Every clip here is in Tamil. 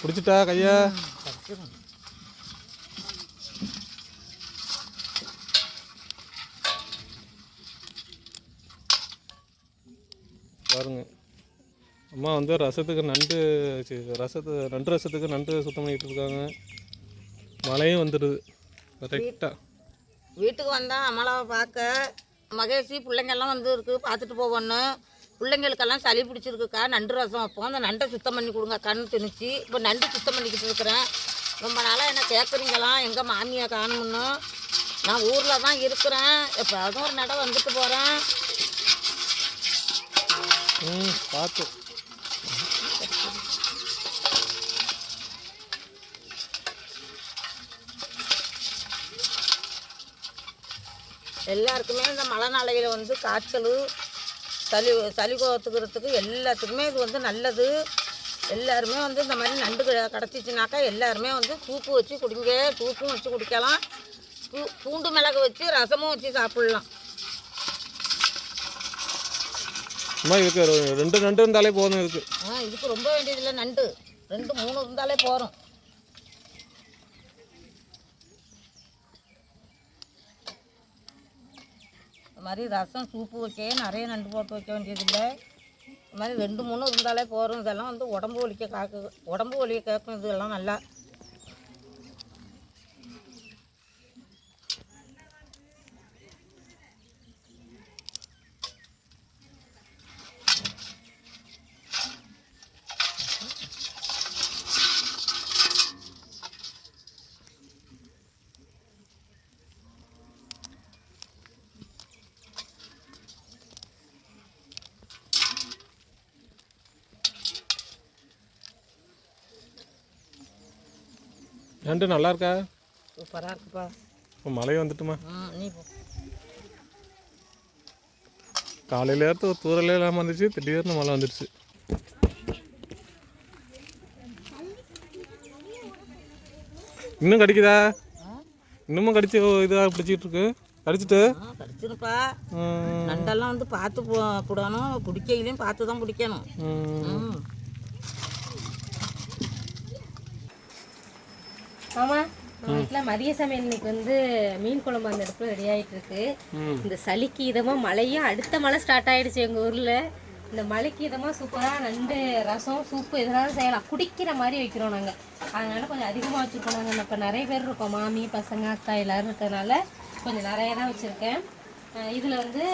பிடிச்சிட்டா கையா? பாருங்க. அம்மா வந்து ரசத்துக்கு நண்டு ரசத்து நண்டு ரசத்துக்கு நண்டு சுத்தம் பண்ணிட்டு இருக்காங்க. மழையும் வந்துடுது. கரெக்டாக வீட்டுக்கு வந்தால் அமலாவை பார்க்க. மகேஷி பிள்ளைங்கெல்லாம் வந்து இருக்கு. பார்த்துட்டு போவோன்னு. பிள்ளைங்களுக்கெல்லாம் சளி பிடிச்சிருக்குக்கா நண்டு ரசம் வைப்போம். அந்த நண்டை சுத்தம் பண்ணி கொடுங்க கண்ணு திணிச்சு. இப்போ நண்டு சுத்தம் பண்ணிக்கிட்டு இருக்கிறேன். ரொம்ப நாளாக என்ன கேட்குறீங்களாம் எங்கள் மாமியை காணும்னு. நான் ஊரில் தான் இருக்கிறேன். எப்போதும் ஒரு நடை வந்துட்டு போகிறேன் ம் பார்த்து எல்லாருக்குமே இந்த மழை நாளையில் வந்து காய்ச்சல் சளி சளி கோத்துக்கிறதுக்கு எல்லாத்துக்குமே இது வந்து நல்லது. எல்லாருமே வந்து இந்த மாதிரி நண்டு க- கிடச்சிச்சினாக்கா எல்லாருமே வந்து சூப்பு வச்சு குடிங்க. சூப்பும் வச்சு குடிக்கலாம். பூ பூண்டு மிளகு வச்சு ரசமும் வச்சு சாப்பிட்லாம். இதுக்கு ரெண்டு நண்டு இருந்தாலே போதும் இதுக்கு. ஆ இதுக்கு ரொம்ப வேண்டியதில்லை நண்டு. ரெண்டு மூணு இருந்தாலே போகிறோம் இது மாதிரி ரசம் சூப்பு வைக்க நிறைய நண்டு போட்டு வைக்க வேண்டியதில்லை. இந்த மாதிரி ரெண்டு மூணு இருந்தாலே போகிறோம் இதெல்லாம் வந்து உடம்பு வலிக்க காக்கு உடம்பு வலியை கேட்கும் இதெல்லாம் நல்லா நண்டு நல்லா இருக்கா சூப்பராக இருக்குப்பா இப்போ மழை வந்துட்டுமா? நீ காலையில இருந்து தூரலே இல்லாமல் வந்துச்சு திடீர்னு மழை வந்துடுச்சு. இன்னும் கடிக்குதா? இன்னமும் கடிச்சு இதாக பிடிச்சிட்டு இருக்கு கடிச்சிட்டு? கடிச்சிருப்பா. நண்டெல்லாம் வந்து பார்த்து போடணும். பிடிக்கையிலையும் பார்த்து தான் பிடிக்கணும் ம். ம் ஆமா. வீட்டில் மதிய சமையல் இன்னைக்கு வந்து மீன் குழம்பு அந்த இடத்துல ரெடி ஆயிட்டு இருக்கு. இந்த சளிக்கு இதமா மழையும் அடுத்த மழை ஸ்டார்ட் ஆயிடுச்சு எங்க ஊர்ல. இந்த மழைக்கு இதமா சூப்பரா நண்டு ரசம் சூப்பு எதனாலும் செய்யலாம். குடிக்கிற மாதிரி வைக்கிறோம் நாங்க. அதனால கொஞ்சம் அதிகமா வச்சிருக்கோம் நாங்க. இப்போ நிறைய பேர் இருக்கோம். மாமி பசங்க அக்கா எல்லாரும் இருக்கிறதுனால கொஞ்சம் நிறைய தான் வச்சிருக்கேன். இதுல வந்து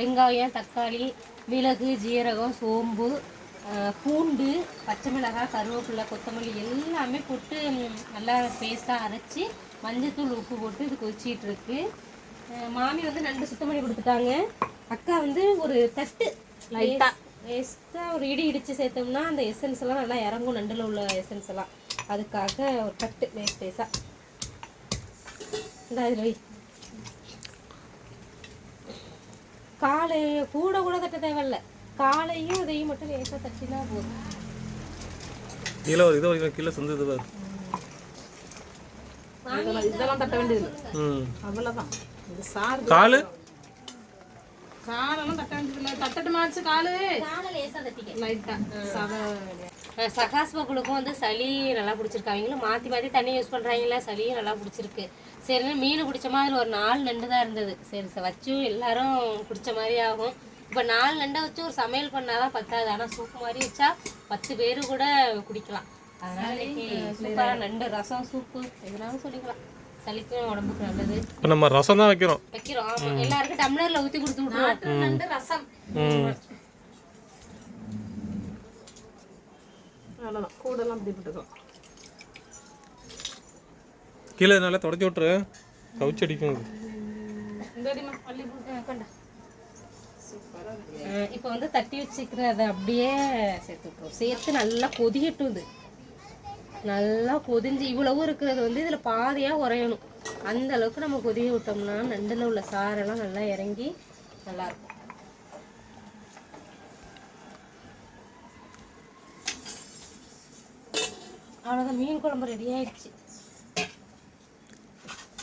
வெங்காயம் தக்காளி மிளகு ஜீரகம் சோம்பு பூண்டு பச்சை மிளகாய் கருவேப்பிலை கொத்தமல்லி எல்லாமே போட்டு நல்லா பேஸ்ட்டாக அரைச்சி மஞ்சத்தூள் உப்பு போட்டு இது கொதிச்சிட்டு இருக்கு. அஹ் மாமி வந்து நண்டு சுத்தம் பண்ணி கொடுத்துட்டாங்க. அக்கா வந்து ஒரு தட்டு லைட்டாக வேஸ்ட்டாக ஒரு இடி இடித்து சேர்த்தோம்னா அந்த எசன்ஸ் எல்லாம் நல்லா இறங்கும் நண்டில் உள்ள எசன்ஸ் எல்லாம். அதுக்காக ஒரு தட்டு வேஸ்ட் வேஸாக இந்த இதில் வை. காலை கூட கூட தட்ட தேவையில்ல. காலையும் இதையும் மட்டும் லேசாக தட்டினா போதும். கீழே ஒரு இதோ கீழே சொந்தது பாரு. இதெல்லாம் இதெல்லாம் தட்ட வேண்டியது ம். அவ்வளோதான் இது சாறு. காலு? காலெல்லாம் தட்ட வேண்டியதில்லை தட்டட்டுமாச்சு காலு? காலை லேசாக தட்டிக்க. லைட்டாக சகாஸ் பக்குளுக்கும் வந்து சளி நல்லா பிடிச்சிருக்கு. அவங்களும் மாற்றி மாற்றி தண்ணி யூஸ் பண்ணுறாங்களா சளியும் நல்லா பிடிச்சிருக்கு. சரின்னு மீன் பிடிச்ச மாதிரி ஒரு நாலு நண்டு தான் இருந்தது. சரி சரி வச்சு எல்லாரும் பிடிச்ச மாதிரி ஆகும். இப்போ நாலு நண்டை வச்சு ஒரு சமையல் பண்ணாதான் பத்தாது. ஆனால் சூப் மாதிரி வச்சா பத்து பேர் கூட குடிக்கலாம். அதனால சூப்பராக நண்டு ரசம் சூப்பு எதுனாலும் சொல்லிக்கலாம். சளிக்கும் உடம்புக்கு நல்லது. இப்போ நம்ம ரசம் தான் வைக்கிறோம். வைக்கிறோம். ஆமா. எல்லாருக்கும் டம்ளர்ல ஊற்றி கொடுத்து விட்டுருவோம். நண்டு ரசம். ம். அவ்வளோதான் கூடெல்லாம் இப்படி போட்டுக்கலாம் கீழே நல்லா தொடச்சி விட்ரு கவுச்சி அடிக்கும். இது. இந்த அடிமா பள்ளி போட்டு இப்போ வந்து தட்டி வச்சுக்கிறத அப்படியே சேர்த்து விட்டுரும். சேர்த்து நல்லா கொதிக்கட்டும் இது. நல்லா கொதிஞ்சு இவ்வளவு இருக்கிறது வந்து இதில் பாதியாக உறையணும் அந்த அளவுக்கு நம்ம கொதிக்க விட்டோம்னா நண்டில் உள்ள சாரெல்லாம் நல்லா இறங்கி நல்லாயிருக்கும். அவ்வளோதான் மீன் குழம்பு ரெடி ஆயிடுச்சு.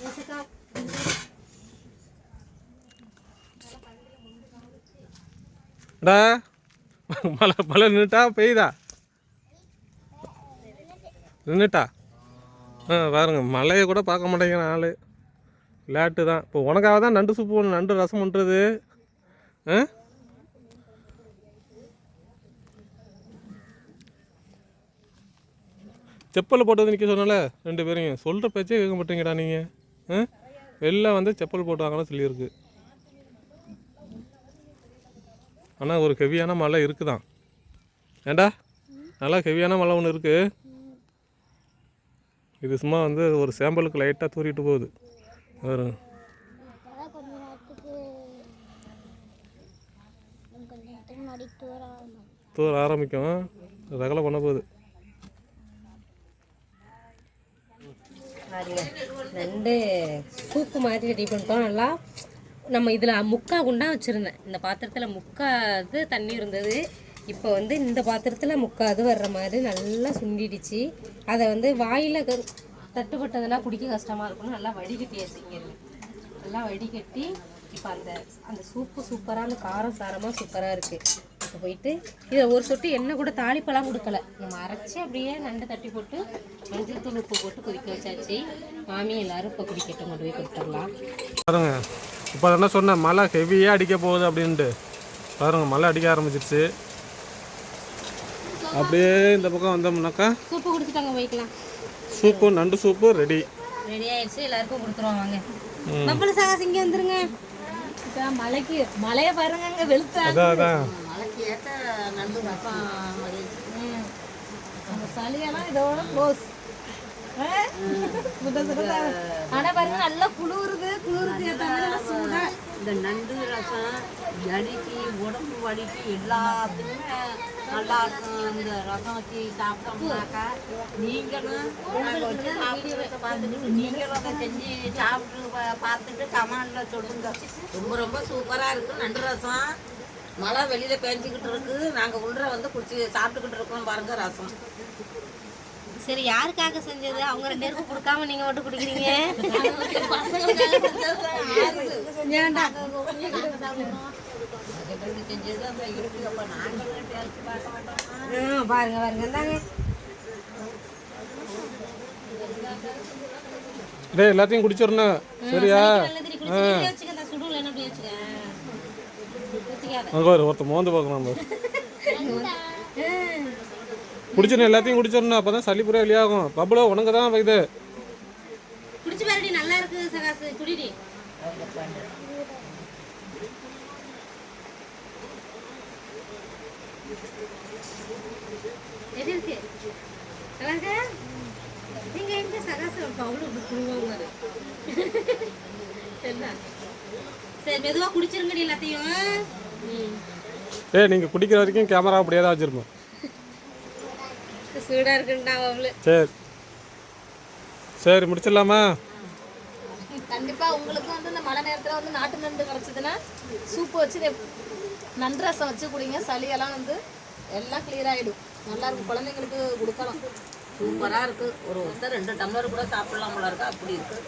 ஏசுக்கா, டா. மழை மழை நின்றுட்டா பெய்யுதா? நின்றுட்டா ஆ பாருங்க மழையை கூட பார்க்க மாட்டேங்கிறான் ஆள். விளையாட்டு தான். இப்போ உனக்காக தான் நண்டு சூப்பு ஒன்று நண்டு ரசம் பண்ணுறது ஆ? செப்பல் போட்டது நிற்க சொன்னால ரெண்டு பேரையும். சொல்கிற பேச்சே கேட்க மாட்டேங்கடா நீங்கள் ஆ? வெளில வந்து செப்பல் போட்டாங்கன்னு சொல்லியிருக்கு. ஆனால் ஒரு ஹெவியான மழை இருக்குதான். ஏண்டா? நல்லா ஹெவியான மழை ஒன்று இருக்குது இது சும்மா வந்து ஒரு சாம்பிளுக்கு லைட்டாக தூரிட்டு போகுது. வரும் தூர ஆரம்பிக்கும். ரகலை பண்ண போகுது. ரெண்டு சூப்பு மாதிரி ரெடி பண்ணிட்டோம் நல்லா. நம்ம இதில் முக்கா குண்டா வச்சுருந்தேன். இந்த பாத்திரத்தில் முக்கா இது தண்ணி இருந்தது. இப்போ வந்து இந்த பாத்திரத்தில் முக்கா இது வர்ற மாதிரி நல்லா சுண்டிடுச்சு. அதை வந்து வாயில் தட்டுப்பட்டதெல்லாம் குடிக்க கஷ்டமாக இருக்கும்னு நல்லா வடிகட்டியாச்சு இங்கே நல்லா வடிகட்டி இப்போ அந்த அந்த சூப்பு சூப்பராக அந்த காரம் சாரமாக சூப்பராக இருக்குது இப்போ போயிட்டு இதை ஒரு சொட்டு எண்ணெய் கூட தாளிப்பெல்லாம் கொடுக்கல. நம்ம அரைச்சி அப்படியே நண்டு தட்டி போட்டு மஞ்சள் தூள் உப்பு போட்டு கொதிக்க வச்சாச்சு. மாமி எல்லாரும் இப்போ குடிக்கட்டும் கொண்டு போய் கொடுத்துடலாம். இப்போ என்ன சொன்னேன் மழை ஹெவியாக அடிக்க போகுது அப்படின்ட்டு. பாருங்க மழை அடிக்க ஆரம்பிச்சிருச்சு. அப்படியே இந்த பக்கம் வந்தோம்னாக்கா சூப்பு குடிச்சிட்டாங்க போய்க்கலாம் சூப்பு நண்டு சூப்பு ரெடி ரெடி ஆயிடுச்சு எல்லாருக்கும் கொடுத்துருவோம் வாங்க. நம்மளும் சகாஸ் இங்கே வந்துருங்க. மலைக்கு மலையை பாருங்க அங்கே வெளுத்தா அதான் அதான். மழைக்கு ஏற்ற நண்டு சளியெல்லாம் இதோட க்ளோஸ் ஆனா பாருங்க நல்லா குளிருது குளிருக்கு ஏற்ற மாதிரி சூடா. இந்த நண்டு ரசம் ஜடிக்கு உடம்பு வலிக்கு எல்லாத்துக்குமே நல்லா இருக்கும். இந்த ரசம் வச்சு சாப்பிட்டோம்னாக்கா நீங்களும் நாங்கள் வச்சு சாப்பிட்டு பார்த்துட்டு நீங்களும் அதை செஞ்சு சாப்பிட்டு பா- பார்த்துட்டு கமாண்டில் சொல்லுங்க. ரொம்ப ரொம்ப சூப்பராக இருக்கும் நண்டு ரசம். மழை வெளியில் பேஞ்சிக்கிட்டு இருக்கு. நாங்கள் உள்ள வந்து குடிச்சு சாப்பிட்டுக்கிட்டு இருக்கோம் பாருங்க ரசம். சரி யாருக்காக செஞ்சது? அவங்க ரெண்டு பேருக்கும் கொடுக்காம நீங்க மட்டும் குடிக்கிறீங்க? பாருங்க பாருங்க இந்தாங்க. டேய் எல்லாத்தையும் குடிச்சிடணும். சரியா. அங்கே ஒரு ஒருத்தர் மோந்து பார்க்கலாம் பாரு. குடிச்சிடணும் எல்லாத்தையும் குடிச்சிடணும் அப்போ தான் சளி புற வெளியாகும். பப்புளோ உனக்கு தான் இது. குடிச்சு பாருடி நல்லா இருக்கு சகாசு. குடிடி. எப்படி இருக்கு? நல்லா இருக்கா நீங்க எங்க சகாசு அவ்வளோ இப்படி குடுவாங்க என்ன சரி மெதுவா குடிச்சிருங்கடி எல்லாத்தையும். ஏய் நீங்கள் குடிக்கிற வரைக்கும் கேமரா அப்படியே தான் வச்சுருப்போம். சூடா இருக்குண்டா அவ்வளோ சரி. சரி முடிச்சிடலாமா? கண்டிப்பா உங்களுக்கு வந்து இந்த மழை நேரத்துல வந்து நாட்டு நண்டு கிடைச்சதுன்னா சூப்பு வச்சு நண்டு ரசம் வச்சு குடிங்க. சளியெல்லாம் வந்து எல்லாம் கிளியர் ஆயிடும். நல்லா இருக்கும். குழந்தைங்களுக்கு கொடுக்கலாம். சூப்பராக இருக்குது ஒரு ஒருத்தர் ரெண்டு டம்ளர் கூட சாப்பிடலாம் போல இருக்கு. அப்படி இருக்குது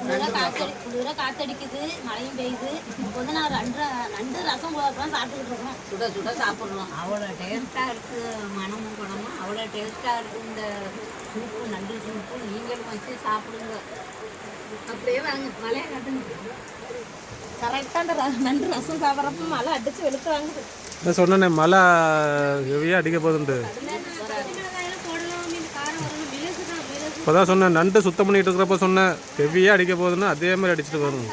குளிர காத்தடி குளிர காத்தடிக்குது. மழையும் பெய்யுது. இப்போ வந்து நான் ரெண்டு ரெண்டு ரசம் சாப்பிட்டுக்கிட்டு இருக்கோம் சுட சுட சாப்பிட்றோம் அவ்வளோ டேஸ்ட்டாக இருக்குது மனமும் குணமும் அவ்வளோ டேஸ்ட்டாக இருக்குது இந்த சூப்பு நண்டு சூப்பு நீங்களும் வச்சு சாப்பிடுங்க. அப்படியே வாங்க மழையை காட்டுங்க. கரெக்டாக நண்டு ரசம் சாப்பிட்றப்ப மழை அடிச்சு வெளுத்து வாங்குது நான் சொன்னேனே மழை ஹெவியாக அடிக்க மிளகு இப்போ தான் சொன்னேன் நண்டு சுத்தம் பண்ணிட்டு இருக்கிறப்ப சொன்னேன் ஹெவியாக அடிக்க போகுதுன்னா அதே மாதிரி அடிச்சிட்டு வரும்